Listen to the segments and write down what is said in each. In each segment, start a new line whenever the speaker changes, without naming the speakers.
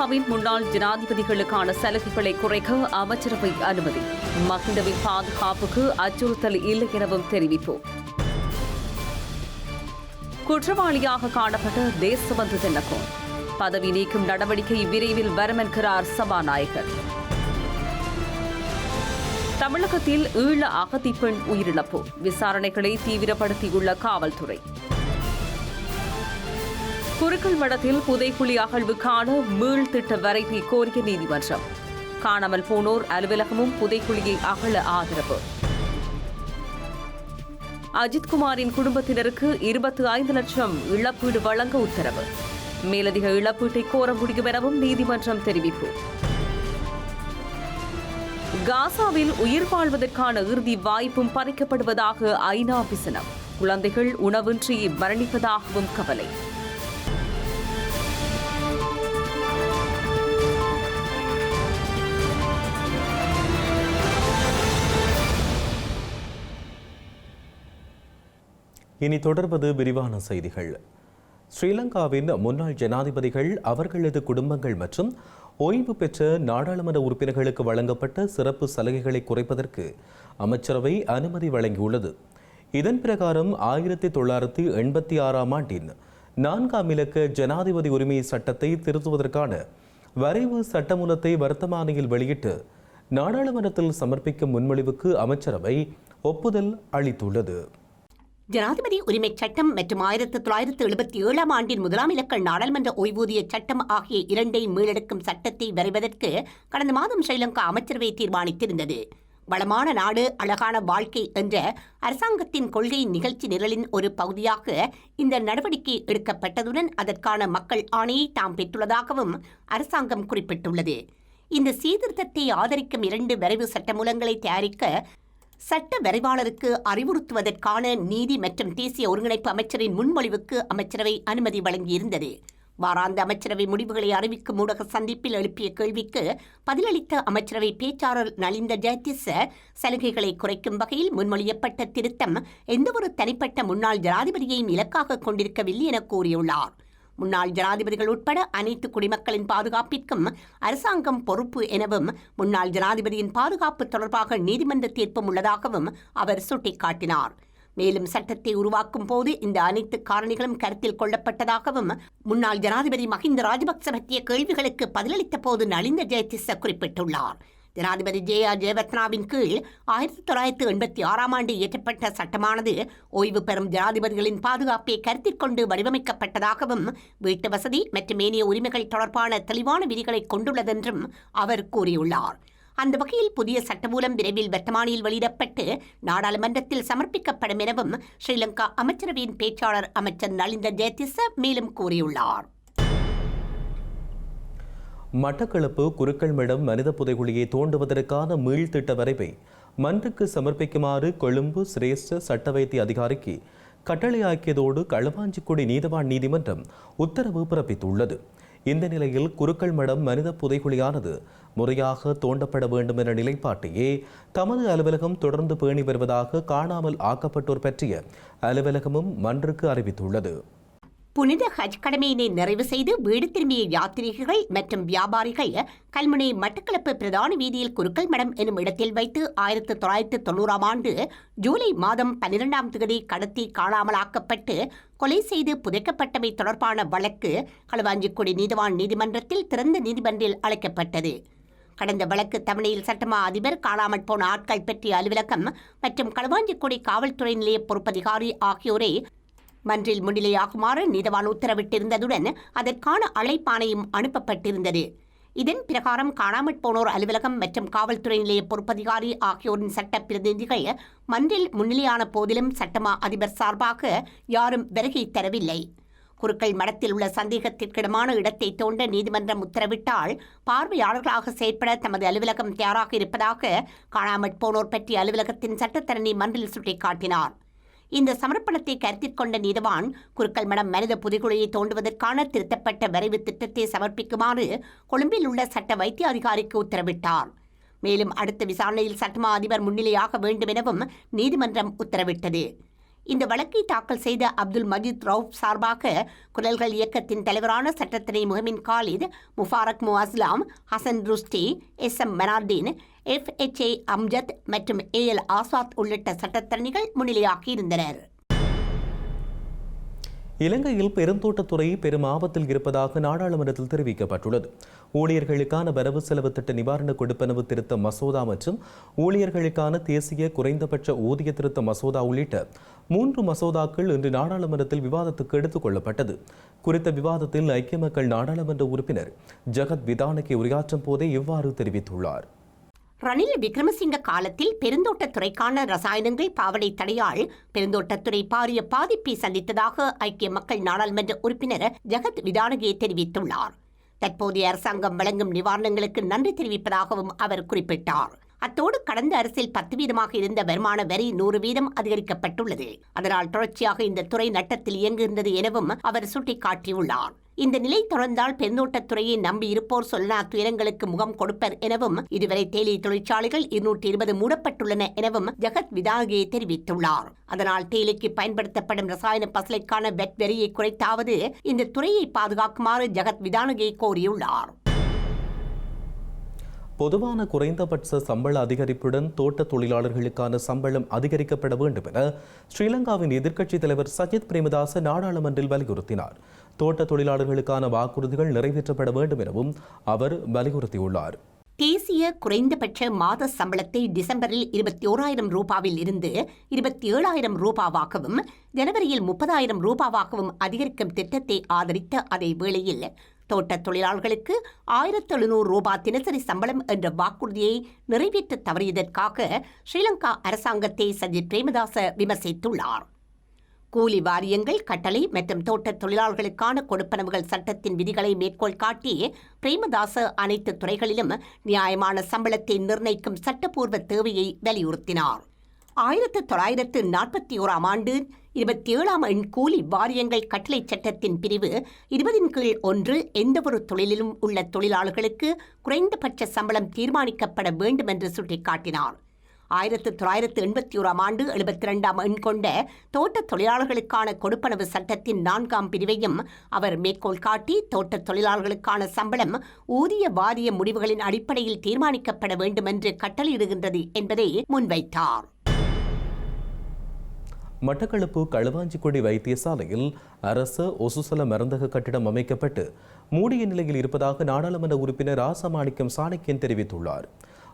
ஸ்ரீலங்காவின் முன்னாள் ஜனாதிபதிகளுக்கான சலுகைகளை குறைக்க அமைச்சரவை அனுமதி. மஹிந்தவின் பாதுகாப்புக்கு அச்சுறுத்தல் இல்லை எனவும் தெரிவிப்பு. குற்றவாளியாக காணப்பட்ட தேசபந்து தினக்கும் பதவி நீக்கும் நடவடிக்கை விரைவில் வரும் என்கிறார் சபாநாயகர். தமிழகத்தில் ஈழ அகதி பெண் உயிரிழப்பு. விசாரணைகளை தீவிரப்படுத்தியுள்ள காவல்துறை. குறுக்கல் மடத்தில் புதைக்குழி அகழ்வுக்கான மீள் திட்ட வரைவை கோரிய நீதிமன்றம். காணாமல் போனோர் அலுவலகமும் புதைக்குழியை அகழ ஆதரவு. அஜித்குமாரின் குடும்பத்தினருக்கு இருபத்தி ஐந்து லட்சம் இழப்பீடு வழங்க உத்தரவு. மேலதிக இழப்பீட்டை கோர முடியும் எனவும் நீதிமன்றம் தெரிவிப்பு. காசாவில் உயிர் வாழ்வதற்கான இறுதி வாய்ப்பும் பறிக்கப்படுவதாக ஐநா விசனம் குழந்தைகள் உணவின்றி மரணிப்பதாகவும் கவலை.
இனி தொடர்வது விரிவான செய்திகள். ஸ்ரீலங்காவின் முன்னாள் ஜனாதிபதிகள் அவர்களது குடும்பங்கள் மற்றும் ஓய்வு பெற்ற நாடாளுமன்ற உறுப்பினர்களுக்கு வழங்கப்பட்ட சிறப்பு சலுகைகளை குறைப்பதற்கு அமைச்சரவை அனுமதி வழங்கியுள்ளது. இதன் பிரகாரம் ஆயிரத்தி தொள்ளாயிரத்தி எண்பத்தி ஆறாம் ஆண்டின் நான்காம் இலக்க ஜனாதிபதி உரிமை சட்டத்தை திருத்துவதற்கான வரைவு சட்டமூலத்தை வர்த்தமானியில் வெளியிட்டு நாடாளுமன்றத்தில் சமர்ப்பிக்கும் முன்மொழிவுக்கு அமைச்சரவை ஒப்புதல் அளித்துள்ளது.
ஜனாதிபதி உரிமை சட்டம் மற்றும் ஆயிரத்தி தொள்ளாயிரத்து எழுபத்தி ஏழாம் ஆண்டின் முதலாம் இலக்க நாடாளுமன்ற ஓய்வூதிய சட்டம் ஆகிய இரண்டை மீளெடுக்கும் சட்டத்தை வரைவதற்கு கடந்த மாதம் ஸ்ரீலங்கா அமைச்சரவை தீர்மானித்திருந்தது. வளமான நாடு அழகான வாழ்க்கை என்ற அரசாங்கத்தின் கொள்கை நிகழ்ச்சி நிரலின் ஒரு பகுதியாக இந்த நடவடிக்கை எடுக்கப்பட்டதுடன் அதற்கான மக்கள் ஆணையை தாம் பெற்றுள்ளதாகவும் அரசாங்கம் குறிப்பிட்டுள்ளது. இந்த சீர்திருத்தத்தை ஆதரிக்கும் இரண்டு வரைவு சட்டமூலங்களை தயாரிக்க சட்ட வரைவாளருக்கு அறிவுறுத்துவதற்கான நீதி மற்றும் தேசிய ஒருங்கிணைப்பு அமைச்சரின் முன்மொழிவுக்கு அமைச்சரவை அனுமதி வழங்கியிருந்தது. வாராந்த அமைச்சரவை முடிவுகளை அறிவிக்கும் ஊடக சந்திப்பில் எழுப்பிய கேள்விக்கு பதிலளித்த அமைச்சரவை பேச்சாளர் நலிந்த ஜெயதிச சலுகைகளை குறைக்கும் வகையில் முன்மொழியப்பட்ட திருத்தம் எந்தவொரு தனிப்பட்ட முன்னாள் ஜனாதிபதியையும் இலக்காக கொண்டிருக்கவில்லை என கூறியுள்ளார். முன்னாள் ஜனாதிபதிகள் உட்பட அனைத்து குடிமக்களின் பாதுகாப்பிற்கும் அரசாங்கம் பொறுப்பு எனவும் முன்னாள் ஜனாதிபதியின் பாதுகாப்பு தொடர்பாக நீதிமன்ற தீர்ப்பும் உள்ளதாகவும் அவர் சுட்டிக்காட்டினார். மேலும் சட்டத்தை உருவாக்கும் போது இந்த அனைத்து காரணிகளும் கருத்தில் கொள்ளப்பட்டதாகவும் முன்னாள் ஜனாதிபதி மஹிந்த ராஜபக்ச பற்றிய கேள்விகளுக்கு பதிலளித்த போது நலிந்த ஜெயதிச குறிப்பிட்டுள்ளார். ஜனாதிபதி ஜே ஆர் ஜெயவர்த்தனாவின் கீழ் ஆயிரத்தி தொள்ளாயிரத்து எண்பத்தி ஆறாம் ஆண்டு இயற்றப்பட்ட சட்டமானது ஓய்வு பெறும் ஜனாதிபதிகளின் பாதுகாப்பை கருத்தில் கொண்டு வடிவமைக்கப்பட்டதாகவும் வீட்டு வசதி மற்றும் ஏனைய உரிமைகள் தொடர்பான தெளிவான விதிகளை கொண்டுள்ளதென்றும் அவர் கூறியுள்ளார். அந்த வகையில் புதிய சட்டமூலம் விரைவில் வர்த்தமானியில் வெளியிடப்பட்டு நாடாளுமன்றத்தில் சமர்ப்பிக்கப்படும் எனவும் ஸ்ரீலங்கா அமைச்சரவையின் பேச்சாளர் அமைச்சர் நலிந்த ஜெயதிச மேலும் கூறியுள்ளார்.
மட்டக்களப்பு குருக்கள்மிடம் மனித புதைகுழியை தோண்டுவதற்கான மீள்திட்ட வரைவை மன்றுக்கு சமர்ப்பிக்குமாறு கொழும்பு சிரேஷ்ட சட்ட வைத்திய அதிகாரிக்கு கட்டளையாக்கியதோடு களுவாஞ்சிக்குடி நீதவான் நீதிமன்றம் உத்தரவு பிறப்பித்துள்ளது. இந்த நிலையில் குருக்கள் மடம் மனித புதைகுழியானது முறையாக தோண்டப்பட வேண்டும் என்ற நிலைப்பாட்டையே தமது அலுவலகம் தொடர்ந்து பேணி வருவதாக காணாமல் ஆக்கப்பட்டோர் பற்றிய அலுவலகமும் மன்றுக்கு அறிவித்துள்ளது.
புனித ஹஜ் கடமையினை நிறைவு செய்து வீடு திரும்பிய யாத்திரிகர்கள் மற்றும் வியாபாரிகள் கல்முனை மட்டக்களப்பு பிரதான வீதியில் குருக்கள் மடம் எனும் இடத்தில் வைத்து ஆயிரத்து தொள்ளாயிரத்து தொண்ணூறாம் ஆண்டு ஜூலை மாதம் பன்னிரெண்டாம் தேதி கடத்தி காணாமலாக்கப்பட்டு கொலை செய்து புதைக்கப்பட்டமை தொடர்பான வழக்கு களுவாஞ்சிக்குடி நீதிவான் நீதிமன்றத்தில் திறந்த நீதிமன்றில் அழைக்கப்பட்டது கடந்த வழக்கு தமிழில் சட்டமா அதிபர் காணாமல் போன ஆட்கள் பற்றிய அலுவலகம் மற்றும் களுவாஞ்சிக்குடி காவல்துறை நிலைய பொறுப்பதிகாரி ஆகியோரை மன்றில் முன்னிலையாகுமாறு நீதவான் உத்தரவிட்டிருந்ததுடன் அதற்கான அழைப்பாணையும் அனுப்பப்பட்டிருந்தது. இதன் பிரகாரம் காணாமற் போனோர் அலுவலகம் மற்றும் காவல்துறை நிலைய பொறுப்பதிகாரி ஆகியோரின் சட்ட பிரதிநிதிகள் மன்றில் முன்னிலையான போதிலும் சட்டமா அதிபர் சார்பாக யாரும் வருகை தரவில்லை. குருக்கள் மடத்தில் உள்ள சந்தேகத்திற்கிடமான இடத்தை தோண்ட நீதிமன்றம் உத்தரவிட்டால் பார்வையாளர்களாக செயற்பட தமது அலுவலகம் தயாராக இருப்பதாக காணாமற் போனோர் பற்றிய அலுவலகத்தின் சட்டத்தரணி மன்றில் சுட்டிக்காட்டினார். இந்த சமர்ப்பணத்தை கருத்தில் கொண்ட நீதவான் குருக்கள் மடம் மனித புதைகுழியை தோண்டுவதற்கான திருத்தப்பட்ட வரைவு திட்டத்தை சமர்ப்பிக்குமாறு கொழும்பில் உள்ள சட்ட வைத்திய அதிகாரிக்கு உத்தரவிட்டார். மேலும் அடுத்த விசாரணையில் சட்டமா அதிபர் முன்னிலையாக வேண்டும் எனவும் நீதிமன்றம் உத்தரவிட்டது. இந்த வழக்கை தாக்கல் செய்த அப்துல் மஜீத் ரவுப் சார்பாக குரல்கள் இயக்கத்தின் தலைவரான சட்டத்தினை முகமின் காலித் முஃபாரக் மு அஸ்லாம் ஹசன் ருஸ்டி எஸ் எம் மெனார்டீன் எஃப்எச்ஏ ஏ அம்ஜத் மற்றும் ஏ எல் ஆசாத் உள்ளிட்ட சட்டத்தரணிகள் முன்னிலையாகியிருந்தனர்.
இலங்கையில் பெருந்தோட்டத்துறை பெரும் ஆபத்தில் இருப்பதாக நாடாளுமன்றத்தில் தெரிவிக்கப்பட்டுள்ளது. ஊழியர்களுக்கான வரவு செலவு திட்ட நிவாரண கொடுப்பனவு திருத்த மசோதா மற்றும் ஊழியர்களுக்கான தேசிய குறைந்தபட்ச ஊதிய திருத்த மசோதா உள்ளிட்ட மூன்று மசோதாக்கள் இன்று நாடாளுமன்றத்தில் விவாதத்துக்கு எடுத்துக் கொள்ளப்பட்டது. குறித்த விவாதத்தில் ஐக்கிய மக்கள் நாடாளுமன்ற உறுப்பினர் ஜெகத் விதானக்கை உரையாற்றும் போதே இவ்வாறு தெரிவித்துள்ளார்.
ரணில் விக்ரமசிங்க காலத்தில் பெருந்தோட்டத்துறைக்கான ரசாயனங்கள் பாவனை தடையால் பெருந்தோட்டத்துறை பாரிய பாதிப்பை சந்தித்ததாக ஐக்கிய மக்கள் நாடாளுமன்ற உறுப்பினர் ஜெகத் விதானகே தெரிவித்துள்ளார். தற்போதைய அரசாங்கம் வழங்கும் நிவாரணங்களுக்கு நன்றி தெரிவிப்பதாகவும் அவர் குறிப்பிட்டார். அத்தோடு கடந்த அரசில் பத்து வீதமாக இருந்த வருமான வரி நூறு வீதம் அதிகரிக்கப்பட்டுள்ளது. அதனால் தொடர்ச்சியாக இந்த துறை நட்டத்தில் இயங்குகின்றது எனவும் அவர் சுட்டிக்காட்டியுள்ளார். இந்த நிலை தொடர்ந்தால் பெருந்தோட்டத்துறையை நம்பி இருப்போர் சொல்லா துயரங்களுக்கு முகம் கொடுப்பர் எனவும் இதுவரை தேயிலை தொழிற்சாலைகள் இருநூற்றி இருபது மூடப்பட்டுள்ளன எனவும் ஜெகத் விதாகே தெரிவித்துள்ளார். அதனால் தேயிலைக்கு பயன்படுத்தப்படும் ரசாயன பசலைக்கான வெட் வரியை குறைத்தாவது இந்த துறையை பாதுகாக்குமாறு ஜெகத் விதானகே கோரியுள்ளார்.
பொதுவான குறைந்தபட்ச சம்பள அதிகரிப்புடன் தோட்ட தொழிலாளர்களுக்கான சம்பளம் அதிகரிக்கப்பட வேண்டும் என ஸ்ரீலங்காவின் எதிர்க்கட்சித் தலைவர் சஜித் பிரேமதாச நாடாளுமன்றில் வலியுறுத்தினார். தோட்ட தொழிலாளர்களுக்கான வாக்குறுதிகள் நிறைவேற்றப்பட வேண்டும் எனவும் அவர் வலியுறுத்தியுள்ளார்.
தேசிய குறைந்தபட்ச மாத சம்பளத்தை டிசம்பரில் இருபத்தி ஓராயிரம் ரூபாவில் இருந்து இருபத்தி ஏழாயிரம் ரூபாவாகவும் ஜனவரியில் முப்பதாயிரம் ரூபாவாகவும் அதிகரிக்கும் திட்டத்தை ஆதரித்த அதே வேளையில் தோட்டத் தொழிலாளர்களுக்கு ஆயிரத்து எழுநூறு ரூபாய் தினசரி சம்பளம் என்ற வாக்குறுதியை நிறைவேற்ற தவறியதற்காக ஸ்ரீலங்கா அரசாங்கத்தை சஜித் பிரேமதாச விமர்சித்துள்ளார். கூலி வாரியங்கள் கட்டளை மற்றும் தோட்ட தொழிலாளர்களுக்கான கொடுப்பனவுகள் சட்டத்தின் விதிகளை மேற்கோள் காட்டி பிரேமதாச அனைத்து துறைகளிலும் நியாயமான சம்பளத்தை நிர்ணயிக்கும் சட்டப்பூர்வ தேவையை வலியுறுத்தினார். ஆயிரத்து தொள்ளாயிரத்து நாற்பத்தி ஓராம் ஆண்டு இருபத்தி ஏழாம் எண் கூலி வாரியங்கள் கட்டளை சட்டத்தின் பிரிவு இருபதின் கீழ் ஒன்று எந்தவொரு தொழிலிலும் உள்ள தொழிலாளர்களுக்கு குறைந்தபட்ச சம்பளம் தீர்மானிக்கப்பட வேண்டும் என்று சுட்டிக்காட்டினார். ஆயிரத்து தொள்ளாயிரத்து எண்பத்தி ஓராம் ஆண்டு எழுபத்தி ரெண்டாம் எண் கொண்ட தோட்ட தொழிலாளர்களுக்கான கொடுப்பனவு சட்டத்தின் நான்காம் பிரிவையும் அவர் மேற்கோள் காட்டி தோட்ட தொழிலாளர்களுக்கான சம்பளம் ஊதிய வாரிய முடிவுகளின் அடிப்படையில் தீர்மானிக்கப்பட வேண்டும் என்று கட்டளையிடுகின்றது என்பதை முன்வைத்தார்.
மட்டக்களப்பு களுவாஞ்சிக்குடி வைத்தியசாலையில் அரசு ஒசுசல மருந்தக கட்டிடம் அமைக்கப்பட்டு மூடிய நிலையில் இருப்பதாக நாடாளுமன்ற உறுப்பினர் ராசமாணிக்கம் சாணக்கியன் தெரிவித்துள்ளார்.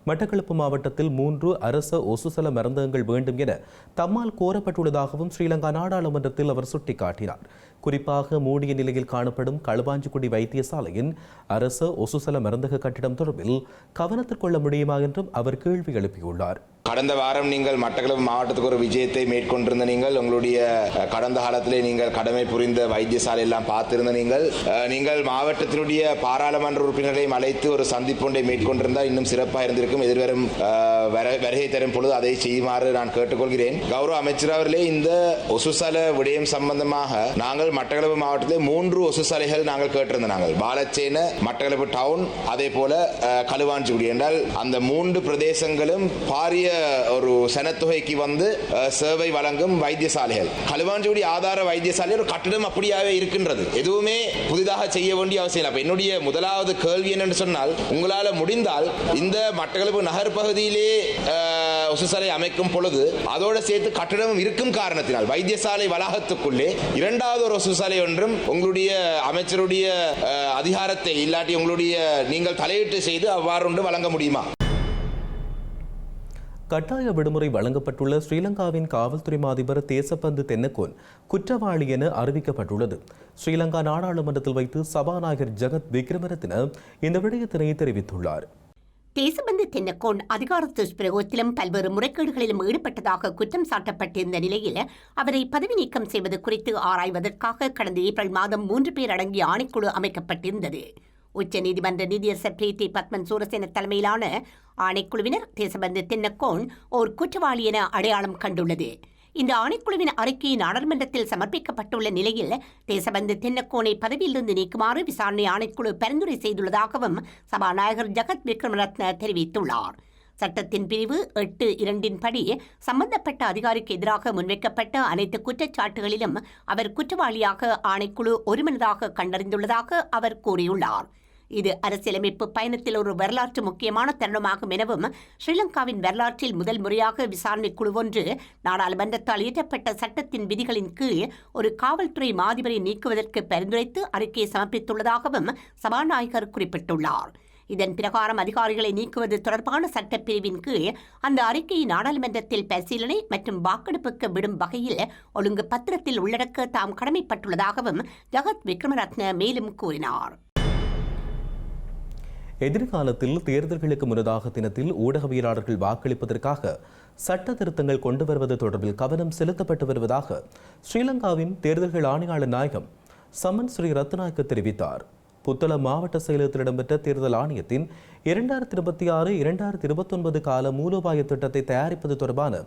மட்டக்களப்பு மாவட்டத்தில் மூன்று அரச ஒசுசல மருந்தகங்கள் வேண்டும் என தம்மால் கோரப்பட்டுள்ளதாகவும் ஸ்ரீலங்கா நாடாளுமன்றத்தில் அவர் சுட்டிக்காட்டினார். குறிப்பாக மூடிய நிலையில் காணப்படும் களுவாஞ்சிக்குடி வைத்தியசாலையின் அரச ஒசுசல மருந்தக கட்டிடம் தொடர்பில் கவனத்திற்கொள்ள முடியுமா என்றும் அவர் கேள்வி எழுப்பியுள்ளார்.
கடந்த வாரம் நீங்கள் மட்டக்களப்பு மாவட்டத்துக்கு ஒரு விஜயத்தை மேற்கொண்டிருந்த நீங்கள் உங்களுடைய கடந்த காலத்திலே நீங்கள் கடமை புரிந்த வைத்தியசாலை எல்லாம் பார்த்திருந்த நீங்கள் நீங்கள் மாவட்டத்தினுடைய பாராளுமன்ற உறுப்பினர்களையும் அழைத்து ஒரு சந்திப்பொன்றை மேற்கொண்டிருந்தால் இன்னும் சிறப்பாக இருந்திருக்கும். எதிர்வரும் வர- வருகை தரும் பொழுது அதை செய்யுமாறு நான் கேட்டுக்கொள்கிறேன். கௌரவ அமைச்சர் அவர்களே இந்த ஒசுசல விடயம் சம்பந்தமாக நாங்கள் மட்டக்களப்பு மாவட்டத்தில் மூன்று ஒசுசாலைகள் நாங்கள் கேட்டிருந்தோம் நாங்கள். பாலச்சேன மட்டக்களப்பு டவுன் அதே போல அஹ், களுவாஞ்சிக்குடி என்றால் அந்த மூன்று பிரதேசங்களும் பாரிய ஒரு சனத்தொகைக்கு வந்து சேவை வழங்கும் வைத்தியசாலைகள். களுவாஞ்சிக்குடி ஆதார வைத்தியசாலை ஒரு கட்டிடம் அப்படியாவே இருக்கின்றது. எதுவுமே புதிதாக செய்ய வேண்டிய அவசியம் இல்லை. அப்போ என்னுடைய முதலாவது கேள்வி என்னன்னு சொன்னால் உங்களால் முடிந்தால் இந்த மட்டக்களப்பு நகர் பகுதியிலே அஹ், ஒசுசாலை அமைக்கும் பொழுது அதோட சேர்த்து கட்டிடமும் இருக்கும் காரணத்தினால் வைத்தியசாலை வளாகத்துக்குள்ளே இரண்டாவது ஒரு ஒசுசாலை ஒன்றும் உங்களுடைய அமைச்சருடைய அதிகாரத்தை இல்லாட்டி உங்களுடைய நீங்கள் தலையீட்டு செய்து அவ்வாறு ஒன்று வழங்க முடியுமா?
கட்டாய விடுமுறை வழங்கப்பட்டுள்ள ஸ்ரீலங்காவின் காவல்துறை அதிபர் தேசப்பந்து தென்னக்கோன் குற்றவாளி என அறிவிக்கப்பட்டுள்ளது. ஸ்ரீலங்கா நாடாளுமன்றத்தில் வைத்து சபாநாயகர் ஜெகத் விக்ரமரத்தின இந்த விடயத்தினை தெரிவித்துள்ளார்.
தேசபந்து தென்னக்கோன் அதிகார துஷ்பிரயோகத்திலும் பல்வேறு முறைகேடுகளிலும் ஈடுபட்டதாக குற்றம் சாட்டப்பட்டிருந்த நிலையில் அவரை பதவி நீக்கம் செய்வது குறித்து ஆராய்வதற்காக கடந்த ஏப்ரல் மாதம் மூன்று பேர் அடங்கிய ஆணைக்குழு அமைக்கப்பட்டிருந்தது. உச்சநீதிமன்ற நீதியரசர் பிரீத்தி பத்மன் சூரசேன தலைமையிலான ஆணைக்குழுவினர் தேசபந்து தென்னக்கோன் ஓர் குற்றவாளி என அடையாளம் கண்டுள்ளது. இந்த ஆணைக்குழுவின் அறிக்கை நாடாளுமன்றத்தில் சமர்ப்பிக்கப்பட்டுள்ள நிலையில் தேசபந்து தென்னக்கோனை பதவியிலிருந்து நீக்குமாறு விசாரணை ஆணைக்குழு பரிந்துரை செய்துள்ளதாகவும் சபாநாயகர் ஜெகத் விக்ரமரத்ன தெரிவித்துள்ளார். சட்டத்தின் பிரிவு எட்டு இரண்டின் படி சம்பந்தப்பட்ட அதிகாரிக்கு எதிராக முன்வைக்கப்பட்ட அனைத்து குற்றச்சாட்டுகளிலும் அவர் குற்றவாளியாக ஆணைக்குழு ஒருமனதாக கண்டறிந்துள்ளதாக அவர் கூறியுள்ளார். இது அரசியலமைப்பு பயணத்தில் ஒரு வரலாற்று முக்கியமான தருணமாகும் எனவும் ஸ்ரீலங்காவின் வரலாற்றில் முதல் முறையாக விசாரணை குழு ஒன்று நாடாளுமன்றத்தால் இயற்றப்பட்ட சட்டத்தின் விதிகளின் கீழ் ஒரு காவல்துறை மாதிபரை நீக்குவதற்கு பரிந்துரைத்து அறிக்கையை சமர்ப்பித்துள்ளதாகவும் சபாநாயகர் குறிப்பிட்டுள்ளார். இதன் பிரகாரம் அதிகாரிகளை நீக்குவது தொடர்பான சட்டப்பிரிவின் கீழ் அந்த அறிக்கையை நாடாளுமன்றத்தில் பரிசீலனை மற்றும் வாக்கெடுப்புக்கு விடும் வகையில் ஒழுங்கு பத்திரத்தில் உள்ளடக்க தாம் கடமைப்பட்டுள்ளதாகவும் ஜகத் விக்ரமரத்ன மேலும் கூறினார்.
எதிர்காலத்தில் தேர்தல்களுக்கு முன்னதாக தினத்தில் ஊடகவியலாளர்கள் வாக்களிப்பதற்காக சட்ட திருத்தங்கள் கொண்டு வருவது தொடர்பில் கவனம் செலுத்தப்பட்டு வருவதாக ஸ்ரீலங்காவின் தேர்தல்கள் ஆணையாளர் நாயகம் சமன் ஸ்ரீ ரத்நாயக்க தெரிவித்தார். புத்தள மாவட்ட செயலகத்தில் இடம்பெற்ற தேர்தல் ஆணையத்தின் இரண்டாயிரத்தி இருபத்தி ஆறு இரண்டாயிரத்தி இருபத்தொன்பது கால மூலோபாய திட்டத்தை தயாரிப்பது தொடர்பான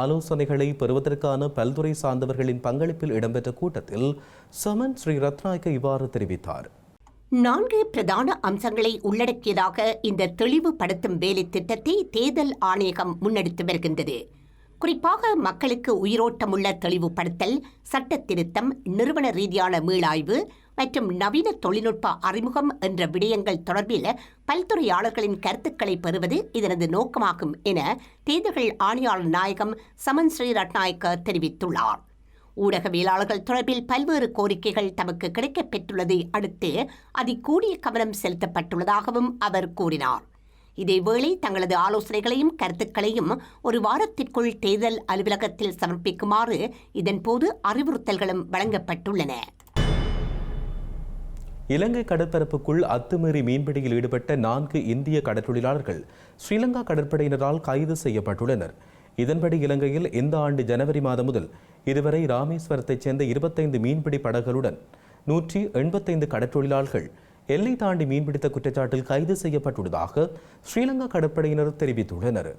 ஆலோசனைகளை பெறுவதற்கான பல்துறை சார்ந்தவர்களின் பங்களிப்பில் இடம்பெற்ற கூட்டத்தில் சமன் ஸ்ரீ ரத்நாயக்க இவ்வாறு தெரிவித்தார்.
நான்கு பிரதான அம்சங்களை உள்ளடக்கியதாக இந்த தெளிவுபடுத்தும் வேலை திட்டத்தை தேர்தல் ஆணையகம் முன்னெடுத்து வருகின்றது. குறிப்பாக மக்களுக்கு உயிரோட்டமுள்ள தெளிவுபடுத்தல் சட்ட திருத்தம் நிறுவன ரீதியான மீளாய்வு மற்றும் நவீன தொழில்நுட்ப அறிமுகம் என்ற விடயங்கள் தொடர்பில் பல்துறையாளர்களின் கருத்துக்களை பெறுவது இதனது நோக்கமாகும் என தேர்தல்கள் ஆணையாளர் நாயகம் சமன் ஸ்ரீ ரட்நாயக்க தெரிவித்துள்ளார். ஊடகவியலாளர்கள் தொடர்பில் பல்வேறு கோரிக்கைகள் தமக்கு கிடைக்கப் பெற்றுள்ளதை அடுத்து அதில் கூடிய கவனம் செலுத்தப்பட்டுள்ளதாகவும் அவர் கூறினார். இதேவேளை தங்களது ஆலோசனைகளையும் கருத்துக்களையும் ஒரு வாரத்திற்குள் தேர்தல் அலுவலகத்தில் சமர்ப்பிக்குமாறு இதன்போது அறிவுறுத்தல்களும் வழங்கப்பட்டுள்ளன.
இலங்கை கடற்பரப்புக்குள் அத்துமீறி மீன்பிடியில் ஈடுபட்ட நான்கு இந்திய கடற்றொழிலாளர்கள் ஸ்ரீலங்கா கடற்படையினரால் கைது செய்யப்பட்டுள்ளனர். இதன்படி இலங்கையில் இந்த ஆண்டு ஜனவரி மாதம் முதல் இதுவரை ராமேஸ்வரத்தைச் சேர்ந்த இருபத்தைந்து மீன்பிடி படகுகளுடன் நூற்றி எண்பத்தைந்து கடற்றொழிலாளர்கள் எல்லை தாண்டி மீன்பிடித்த குற்றச்சாட்டில் கைது செய்யப்பட்டுள்ளதாக ஸ்ரீலங்கா கடற்படையினர் தெரிவித்துள்ளனர்.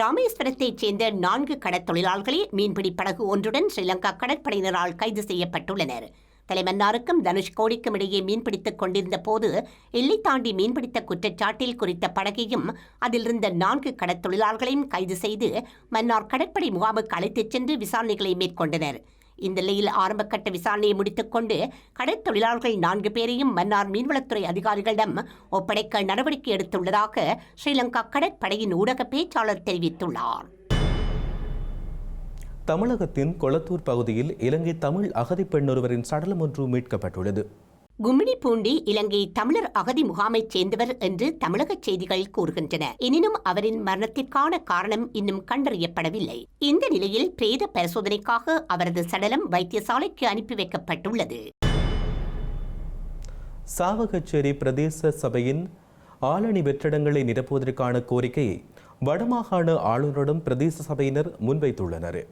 ராமேஸ்வரத்தைச் சேர்ந்த நான்கு கடற்தொழிலாளர்களே மீன்பிடி படகு ஒன்றுடன் ஸ்ரீலங்கா கடற்படையினரால் கைது செய்யப்பட்டுள்ளனர். தலைமன்னாருக்கும் தனுஷ்கோடிக்கும் இடையே மீன்பிடித்துக் கொண்டிருந்த போது எல்லை தாண்டி மீன்பிடித்த குற்றச்சாட்டில் குறித்த படகையும் அதிலிருந்த நான்கு கடற்தொழிலாளர்களையும் கைது செய்து மன்னார் கடற்படை முகாமுக்கு அழைத்துச் சென்று விசாரணைகளை மேற்கொண்டனர். இந்த நிலையில் ஆரம்பகட்ட விசாரணையை முடித்துக்கொண்டு கடற்தொழிலாளர்கள் நான்கு பேரையும் மன்னார் மீன்வளத்துறை அதிகாரிகளிடம் ஒப்படைக்க நடவடிக்கை எடுத்துள்ளதாக ஸ்ரீலங்கா கடற்படையின் ஊடக பேச்சாளர் தெரிவித்துள்ளார்.
தமிழகத்தின் கொளத்தூர் பகுதியில் இலங்கை தமிழ் அகதி பெண்ணொருவரின் சடலம் ஒன்று மீட்கப்பட்டுள்ளது.
கும்மிடிப்பூண்டி இலங்கை தமிழர் அகதி முகாமைச் சேர்ந்தவர் என்று தமிழக செய்திகள் கூறுகின்றன. எனினும் அவரின் மரணத்திற்கான காரணம் இன்னும் கண்டறியப்படவில்லை. இந்த நிலையில் பிரேத பரிசோதனைக்காக அவரது சடலம் வைத்தியசாலைக்கு அனுப்பி வைக்கப்பட்டுள்ளது.
சாவகச்சேரி பிரதேச சபையின் ஆளணி வெற்றிடங்களை நிரப்புவதற்கான கோரிக்கையை வடமாகாண ஆளுநரிடம் பிரதேச சபையினர் முன்வைத்துள்ளனர்.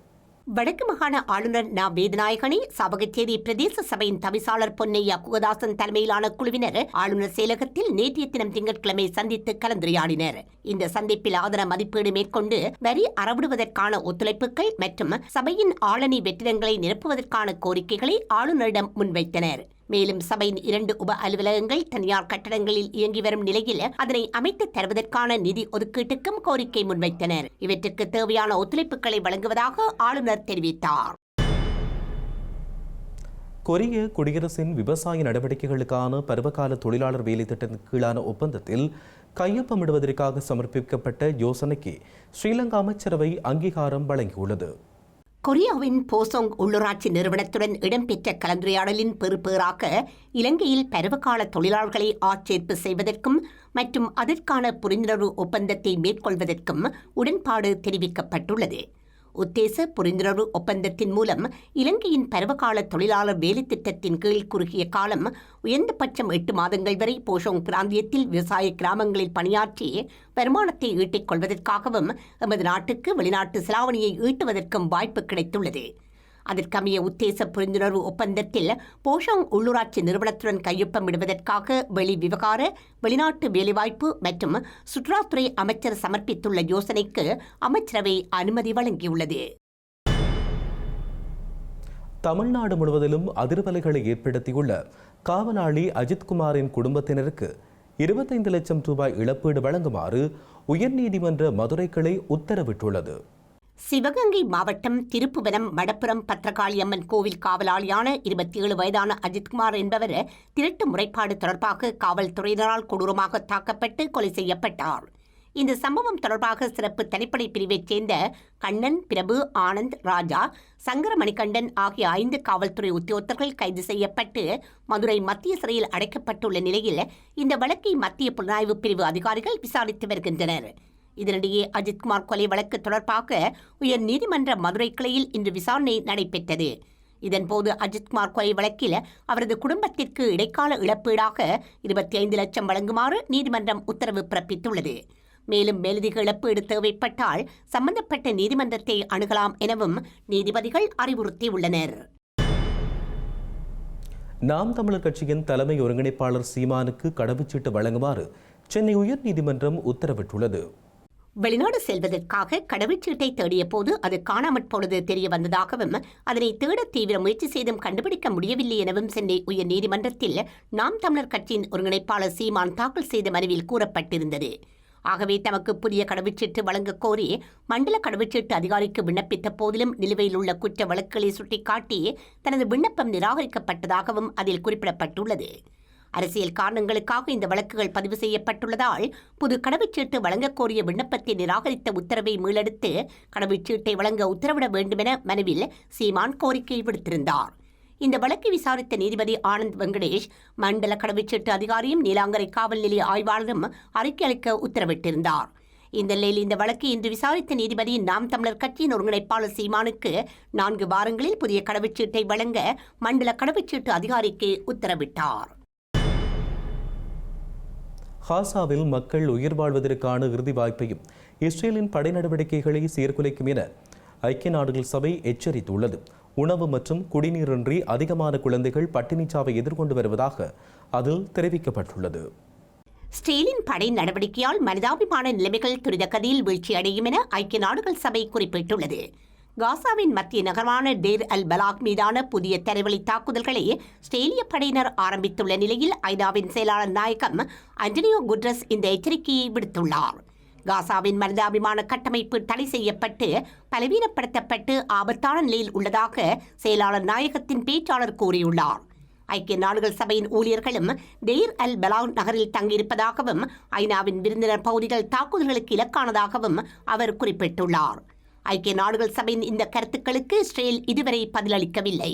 வடக்கு மாகாண ஆளுநர் நா. வேதநாயகனை சபகச்சேரி பிரதேச சபையின் தவிசாளர் பொன்னையா குகதாசன் தலைமையிலான குழுவினர் ஆளுநர் செயலகத்தில் நேற்றைய தினம் திங்கட்கிழமை சந்தித்து கலந்துரையாடினர். இந்த சந்திப்பில் ஆதர மதிப்பீடு மேற்கொண்டு வரி அறவிடுவதற்கான ஒத்துழைப்புகள் மற்றும் சபையின் ஆளணி வெற்றிடங்களை நிரப்புவதற்கான கோரிக்கைகளை ஆளுநரிடம் முன்வைத்தனர். மேலும் சபையின் இரண்டு உப அலுவலகங்கள் தனியார் கட்டடங்களில் இயங்கி வரும் நிலையில் அதனை அமைத்து தருவதற்கான நிதி ஒதுக்கீட்டுக்கும் கோரிக்கை முன்வைத்தனர். இவற்றுக்கு தேவையான ஒத்துழைப்புகளை வழங்குவதாக ஆளுநர் தெரிவித்தார்.
கொரிய குடியரசின் விவசாய நடவடிக்கைகளுக்கான பருவகால தொழிலாளர் வேலை திட்டத்தின் கீழான ஒப்பந்தத்தில் கையொப்பமிடுவதற்காக சமர்ப்பிக்கப்பட்ட யோசனைக்கு ஸ்ரீலங்கா அமைச்சரவை அங்கீகாரம் வழங்கியுள்ளது.
கொரியாவின் போசோங் உள்ளூராட்சி நிறுவனத்துடன் இடம்பெற்ற கலந்துரையாடலின் பெறுபேறாக இலங்கையில் பருவகால தொழிலாளர்களை ஆட்சேர்ப்பு செய்வதற்கும் மற்றும் அதற்கான புரிந்துணர்வு ஒப்பந்தத்தை மேற்கொள்வதற்கும் உடன்பாடு தெரிவிக்கப்பட்டுள்ளது. உத்தேச புரிந்துணர்வு ஒப்பந்தத்தின் மூலம் இலங்கையின் பருவகால தொழிலாளர் வேலை திட்டத்தின் கீழ் குறுகிய காலம் உயர்ந்தபட்சம் எட்டு மாதங்கள் வரை போஷோங் பிராந்தியத்தில் விவசாய கிராமங்களில் பணியாற்றி வருமானத்தை ஈட்டிக் கொள்வதற்காகவும் எமது நாட்டுக்கு வெளிநாட்டு செலாவணியை ஈட்டுவதற்கும் வாய்ப்பு கிடைத்துள்ளது. அதற்கமைய உத்தேச புரிந்துணர்வு ஒப்பந்தத்தில் போஷாங் உள்ளூராட்சி நிறுவனத்துடன் கையொப்பமிடுவதற்காக வெளி விவகார வெளிநாட்டு வேலைவாய்ப்பு மற்றும் சுற்றுலாத்துறை அமைச்சர் சமர்ப்பித்துள்ள யோசனைக்கு அமைச்சரவை அனுமதி வழங்கியுள்ளது.
தமிழ்நாடு முழுவதிலும் அதிர்வலைகளை ஏற்படுத்தியுள்ள காவலாளி அஜித்குமாரின் குடும்பத்தினருக்கு இருபத்தைந்து லட்சம் ரூபாய் இழப்பீடு வழங்குமாறு உயர்நீதிமன்ற மதுரை கிளை உத்தரவிட்டுள்ளது.
சிவகங்கை மாவட்டம் திருப்புவனம் மடப்புரம் பத்திரகாளியம்மன் கோவில் காவலாளியான இருபத்தி ஏழு வயதான அஜித்குமார் என்பவர் திருட்டு முறைப்பாடு தொடர்பாக காவல்துறையினரால் கொடூரமாக தாக்கப்பட்டு கொலை செய்யப்பட்டார். இந்த சம்பவம் தொடர்பாக சிறப்பு தனிப்படை பிரிவைச் சேர்ந்த கண்ணன் பிரபு ஆனந்த் ராஜா சங்கர மணிகண்டன் ஆகிய ஐந்து காவல்துறை உத்தியோகத்தர்கள் கைது செய்யப்பட்டு மதுரை மத்திய சிறையில் அடைக்கப்பட்டுள்ள நிலையில் இந்த வழக்கை மத்திய புலனாய்வு பிரிவு அதிகாரிகள் விசாரித்து வருகின்றனர். இதனிடையே அஜித்குமார் கொலை வழக்கு தொடர்பாக உயர் நீதிமன்ற மதுரை கிளையில் இன்று விசாரணை நடைபெற்றது. இதன்போது அஜித்குமார் கொலை வழக்கில் அவரது குடும்பத்திற்கு இடைக்கால இழப்பீடாக இருபத்தி ஐந்து லட்சம் வழங்குமாறு நீதிமன்றம் உத்தரவு பிறப்பித்துள்ளது. மேலும் மேலதிக இழப்பீடு தேவைப்பட்டால் சம்பந்தப்பட்ட நீதிமன்றத்தை அணுகலாம் எனவும் நீதிபதிகள் அறிவுறுத்தியுள்ளனர்.
நாம் தமிழர் கட்சியின் தலைமை ஒருங்கிணைப்பாளர் சீமானுக்கு கடவுச்சீட்டு வழங்குமாறு சென்னை உயர்நீதிமன்றம் உத்தரவிட்டுள்ளது.
வெளிநாடு செல்வதற்காக கடவுச்சீட்டை தேடிய போது அது காணாமற் போனது தெரிய வந்ததாகவும் அதனை தேட தீவிர முயற்சி செய்தும் கண்டுபிடிக்க முடியவில்லை எனவும் சென்னை உயர் நீதிமன்றத்தில் நாம் தமிழர் கட்சியின் ஒருங்கிணைப்பாளர் சீமான் தாக்கல் செய்த மனுவில் கூறப்பட்டிருந்தது. ஆகவே தமக்கு புதிய கடவுச்சீட்டு வழங்க கோரி மண்டல கடவுச்சீட்டு அதிகாரிக்கு விண்ணப்பித்த போதிலும் நிலுவையில் உள்ள குற்ற வழக்குகளை சுட்டிக்காட்டி தனது விண்ணப்பம் நிராகரிக்கப்பட்டதாகவும் அதில் குறிப்பிடப்பட்டுள்ளது. அரசியல் காரணங்களுக்காக இந்த வழக்குகள் பதிவு செய்யப்பட்டுள்ளதால் புது கடவுச்சீட்டு வழங்கக் கோரிய விண்ணப்பத்தை நிராகரித்த உத்தரவை மீளெடுத்து கடவுச்சீட்டை வழங்க உத்தரவிட வேண்டுமென மனுவில் சீமான் கோரிக்கை விடுத்திருந்தார். இந்த வழக்கை விசாரித்த நீதிபதி ஆனந்த் வெங்கடேஷ் மண்டல கடவுச்சீட்டு அதிகாரியும் நீலாங்கரை காவல் நிலைய ஆய்வாளரும் அறிக்கை அளிக்க உத்தரவிட்டிருந்தார். இந்த நிலையில் இந்த வழக்கை இன்று விசாரித்த நீதிபதி நாம் தமிழர் கட்சியின் ஒருங்கிணைப்பாளர் சீமானுக்கு நான்கு வாரங்களில் புதிய கடவுச்சீட்டை வழங்க மண்டல கடவுச்சீட்டு அதிகாரிக்கு உத்தரவிட்டார்.
ஹாசாவில் மக்கள் உயிர் வாழ்வதற்கான இறுதி வாய்ப்பையும் இஸ்ரேலின் படை நடவடிக்கைகளை சீர்குலைக்கும் என ஐக்கிய நாடுகள் சபை எச்சரித்துள்ளது. உணவு மற்றும் குடிநீரின்றி அதிகமான குழந்தைகள் பட்டினிச்சாவை எதிர்கொண்டு வருவதாக அதில் தெரிவிக்கப்பட்டுள்ளது.
ஸ்டீலின் படை நடவடிக்கையால் மனிதாபிமான நிலைமைகள் துரித கதியில் வீழ்ச்சியடையும் என ஐக்கிய நாடுகள் சபை குறிப்பிட்டுள்ளது. காசாவின் மத்திய நகரமான டேர் அல் பலாக் மீதான புதிய தரைவழி தாக்குதல்களை ஸ்டேலிய படையினர் ஆரம்பித்துள்ள நிலையில் ஐநாவின் செயலாளர் நாயகம் அண்டனியோ குட்ரஸ் இந்த எச்சரிக்கையை விடுத்துள்ளார். காசாவின் மனிதாபிமான கட்டமைப்பு தடை செய்யப்பட்டு பலவீனப்படுத்தப்பட்டு ஆபத்தான நிலையில் உள்ளதாக செயலாளர் நாயகத்தின் பேச்சாளர் கூறியுள்ளார். ஐக்கிய நாடுகள் சபையின் ஊழியர்களும் டெய்ர் அல் பலாவ் நகரில் தங்கியிருப்பதாகவும் ஐநாவின் விருந்தினர் பகுதிகள் தாக்குதல்களுக்கு இலக்கானதாகவும் அவர் குறிப்பிட்டுள்ளார். ஐக்கிய நாடுகள் சபையின் இந்த கருத்துக்களுக்கு இஸ்ரேல் இதுவரை பதிலளிக்கவில்லை.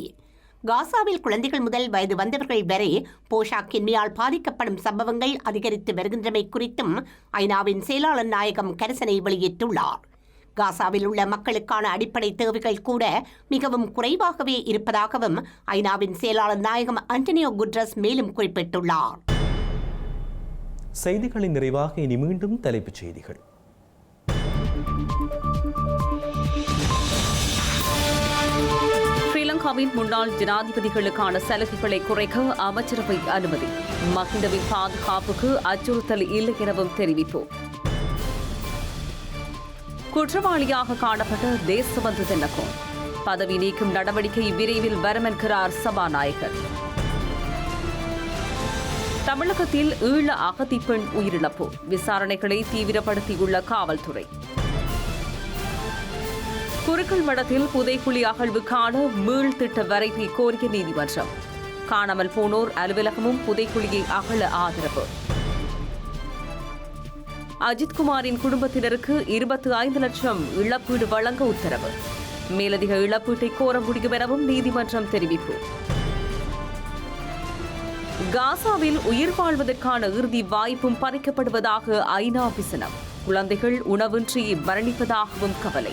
காசாவில் குழந்தைகள் முதல் வயது வந்தவர்கள் வரை போஷாக்கின்மையால் பாதிக்கப்படும் சம்பவங்கள் அதிகரித்து வருகின்றமை குறித்தும் ஐநாவின் செயலாளர் நாயகம் கரிசனை வெளியிட்டுள்ளார். காசாவில் உள்ள மக்களுக்கான அடிப்படை தேவைகள் கூட மிகவும் குறைவாகவே இருப்பதாகவும் ஐநாவின் செயலாளர் நாயகம் அண்டனியோ குட்ரஸ் மேலும் குறிப்பிட்டுள்ளார்.
செய்திகளின் நிறைவாக இனி மீண்டும் தலைப்புச் செய்திகள்.
அமெரிக்காவின் முன்னாள் ஜனாதிபதிகளுக்கான சலுகைகளை குறைக்க அமைச்சரவை அனுமதி. மஹிந்தவின் பாதுகாப்புக்கு அச்சுறுத்தல் இல்லை எனவும் தெரிவிப்பு. குற்றவாளியாக காணப்பட்ட தேசபந்து தென்னகோன் பதவி நீக்கும் நடவடிக்கை விரைவில் வரும் என்கிறார் சபாநாயகர். தமிழகத்தில் ஈழ அகதிப்பெண் உயிரிழப்பு. விசாரணைகளை தீவிரப்படுத்தியுள்ள காவல்துறை. குறுக்கல் மடத்தில் புதைக்குழி அகழ்வுக்கான மீள் திட்ட வரைவை கோரிய நீதிமன்றம். காணாமல் போனோர் அலுவலகமும் புதைக்குழியை அகழ ஆதரவு. அஜித்குமாரின் குடும்பத்தினருக்கு இருபத்தி ஐந்து லட்சம் இழப்பீடு வழங்க உத்தரவு. மேலதிக இழப்பீட்டை கோர முடியும் எனவும் நீதிமன்றம் தெரிவிப்பு. காசாவில் உயிர் வாழ்வதற்கான இறுதி வாய்ப்பும் பறிக்கப்படுவதாக ஐநா விசனம். குழந்தைகள் உணவின்றி மரணிப்பதாகவும் கவலை.